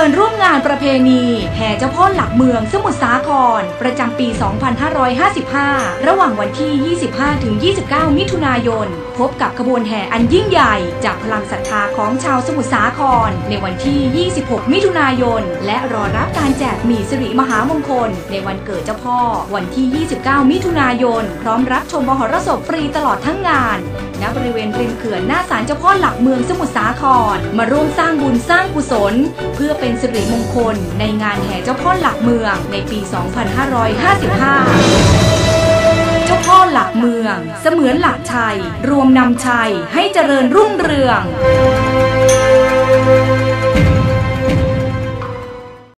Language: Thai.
ิญร่วมงานประเพณีแห่เจ้าพ่อหลักเมืองสมุทรสาคร ประจำปี 2555 ระหว่างวันที่ 25ถึง29 มิถุนายน พบกับขบวนแห่อันยิ่งใหญ่ จากพลังศรัทธาของชาวสมุทรสาคร ในวันที่ 26 มิถุนายน และรอรับการแจกหมี่สิริมหามงคล ในวันเกิดเจ้าพ่อ วันที่ 29 มิถุนายน พร้อมรับชมมหรสพฟรีตลอดทั้งงาน ณบริเวณริมเขื่อนหน้าศาลเจ้าพ่อหลักเมืองสมุทรสาคร มาร่วมสร้างบุญสร้างกุศล เพื่อเป็นสิริมงคลในงานแห่เจ้าพ่อหลักเมืองในปี 2555 เจ้าพ่อหลักเมือง เสมือนหลักชัย รวมนำชัยให้เจริญรุ่งเรือง